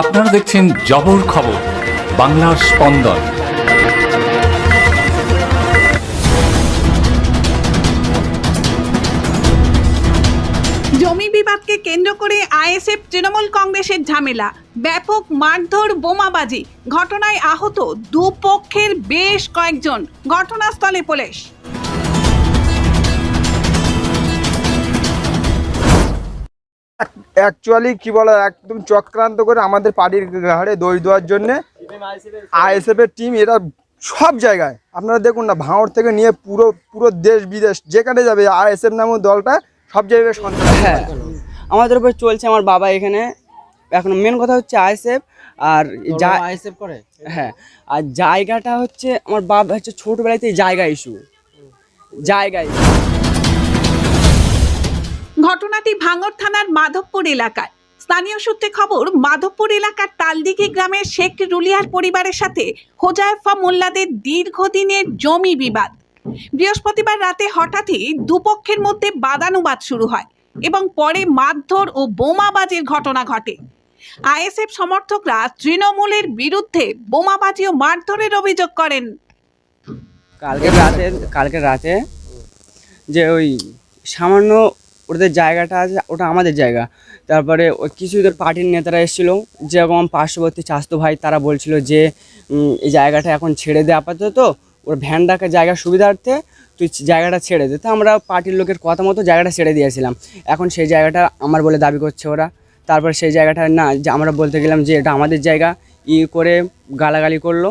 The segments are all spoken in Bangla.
আপনারা দেখছেন জবর খবর, বাংলার স্পন্দন। জমি বিবাদকে কেন্দ্র করে আইএসএফ, তৃণমূল কংগ্রেসের ঝামেলা, ব্যাপক মারধর, বোমাবাজি, ঘটনায় আহত দুপক্ষের বেশ কয়েকজন, ঘটনাস্থলে পুলিশ। অ্যাকচুয়ালি কি বলে একদম চক্রান্ত করে আমাদের পার্টির ঘাড়ে দই দেওয়ার জন্যে আইএসএফ এর টিম এরা সব জায়গায়। আপনারা দেখুন না ভাঁড় থেকে নিয়ে পুরো পুরো দেশ বিদেশ যেখানে যাবে আইএসএফ নামক দলটা সব জায়গায় সন্ত্রাস। হ্যাঁ আমাদের উপর চলছে আমার বাবা এখানে। এখন মেন কথা হচ্ছে আইএসএফ আর যা আইএসএফ করে? হ্যাঁ আর জায়গাটা হচ্ছে আমার বাবা হচ্ছে ছোটবেলাতেই জায়গা ইস্যু জায়গায় ঘটনাটি ভাঙর থানার মাধবপুর এলাকায়। স্থানীয় সূত্রে খবর, মাধবপুর এলাকার তালদিঘি গ্রামের শেখ রুলিয়ার পরিবারের সাথে হোজাইফা মোল্লাদের দীর্ঘদিনের জমি বিবাদ। বৃহস্পতিবার রাতে হঠাৎই দুপক্ষের মধ্যে বাদানুবাদ শুরু হয় এবং পরে মারধর ও বোমাবাজির ঘটনা ঘটে। আইএসএফ সমর্থকরা তৃণমূলের বিরুদ্ধে বোমাবাজি ও মারধরের অভিযোগ করেন। কালকে রাতে কালকে রাতে যে ওই সামান্য ওদের জায়গাটা আছে, ওটা আমাদের জায়গা। তারপরে কিছু পার্টির নেতারা এসেছিল, যেরকম পার্শ্ববর্তী চাস্তো ভাই, তারা বলছিল যে এই জায়গাটা এখন ছেড়ে দে আপাতত, ওর ভ্যান রাখার জায়গার সুবিধার্থে তুই জায়গাটা ছেড়ে দে। তো আমরা পার্টির লোকের কথা মতো জায়গাটা ছেড়ে দিয়েছিলাম। এখন সেই জায়গাটা আমার বলে দাবি করছে ওরা। তারপর সেই জায়গাটা না, যে আমরা বলতে গেলাম যে, এটা আমাদের জায়গা। ই করে গালাগালি করল।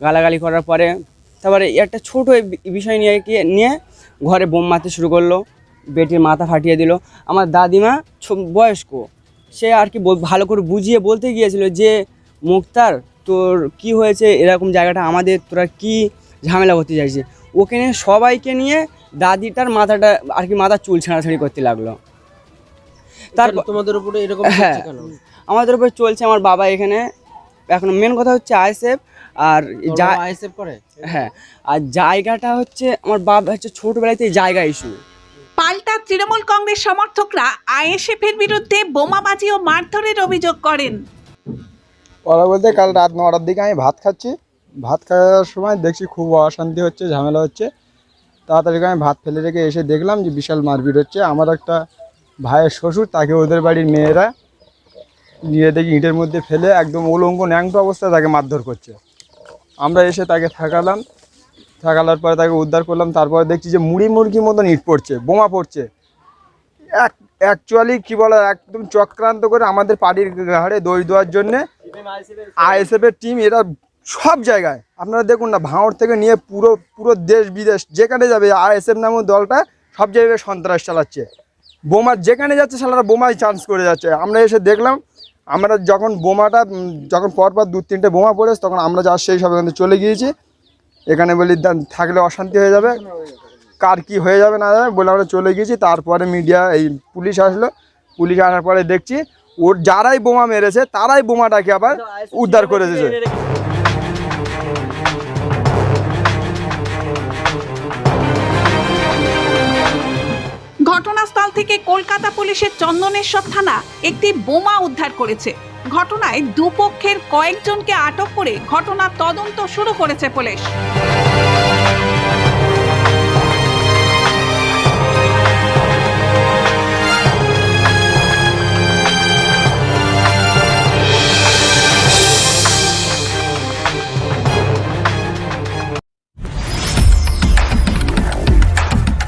গালাগালি করার পরে, তারপরে একটা ছোটো বিষয় নিয়ে নিয়ে ঘরে বোম মারতে শুরু করল। বেটির মাথা ফাটিয়ে দিল। আমার দাদিমা ছো- বয়স্ক সে আর কি ভালো করে বুঝিয়ে বলতে গিয়েছিল যে মুক্তার তোর কি হয়েছে? এরকম জায়গাটা আমাদের তোরা কি ঝামেলা করতে চাইছে ওকে নিয়ে সবাইকে নিয়ে দাদিটার মাথাটা আর কি মাথা চুল ছাড়াছাড়ি করতে লাগল। তারপর তোমাদের উপরে এরকম হ্যাঁ। আমাদের উপরে চলছে আমার বাবা এখানে। এখন মেন কথা হচ্ছে আইসেফ আর যা আইএসএফ করে? হ্যাঁ। আর জায়গাটা হচ্ছে আমার বাবা হচ্ছে ছোটবেলাতেই জায়গা ইস্যু পাল্টা তৃণমূল কংগ্রেস সমর্থকরা আইএসএফ এর বিরুদ্ধে বোমাবাজি ও মারধরের অভিযোগ করেন। ওরা বলতে কাল রাত নটার দিকে আমি ভাত খাচ্ছি। ভাত খাওয়ার সময় দেখছি খুব অশান্তি হচ্ছে, ঝামেলা হচ্ছে। তাড়াতাড়ি আমি ভাত ফেলে রেখে এসে দেখলাম যে বিশাল মারপিট হচ্ছে। আমার একটা ভাইয়ের শ্বশুর, তাকে ওদের বাড়ির মেয়েরা নিয়ে দেখি ইটের মধ্যে ফেলে একদম উলঙ্গ ন্যাংটো অবস্থায় তাকে মারধর করছে। আমরা এসে তাকে থাকালাম। থাকালার পরে তাকে উদ্ধার করলাম, তারপরে দেখছি যে মুড়ি মুরগির মতন ইট পড়ছে, বোমা পড়ছে। এক অ্যাকচুয়ালি কি বলে, একদম চক্রান্ত করে আমাদের পার্টির ঘাড়ে দই দেওয়ার জন্যে আইএসএফ এর টিম এরা সব জায়গায়, আপনারা দেখুন না ভাঁড় থেকে নিয়ে পুরো পুরো দেশ বিদেশ, যেখানে যাবে আইএসএফ নামক দলটা, সব জায়গায় সন্ত্রাস চালাচ্ছে। বোমা যেখানে যাচ্ছে সালারা বোমায় চান্স করে যাচ্ছে। আমরা এসে দেখলাম, আমরা যখন বোমাটা যখন পরপর দু তিনটে বোমা পড়েছে, তখন আমরা যা সেই সব চলে গিয়েছি। এখানে বলি "দা- থাকলে অশান্তি হয়ে যাবে। কার কি হয়ে যাবে না যাবে, বলে আমরা চলে গিয়েছি তারপরে মিডিয়া, এই পুলিশ আসলো। পুলিশ আসার পরে দেখছি, ওর যারাই বোমা মেরেছে, তারাই বোমাটাকে আবার উদ্ধার করে দিয়েছে। ঘটনাস্থল থেকে কলকাতা পুলিশের চন্দনেশ্বর থানা একটি বোমা উদ্ধার করেছে। ঘটনায় দুপক্ষের কয়েকজনকে আটক করে ঘটনার তদন্ত শুরু করেছে পুলিশ।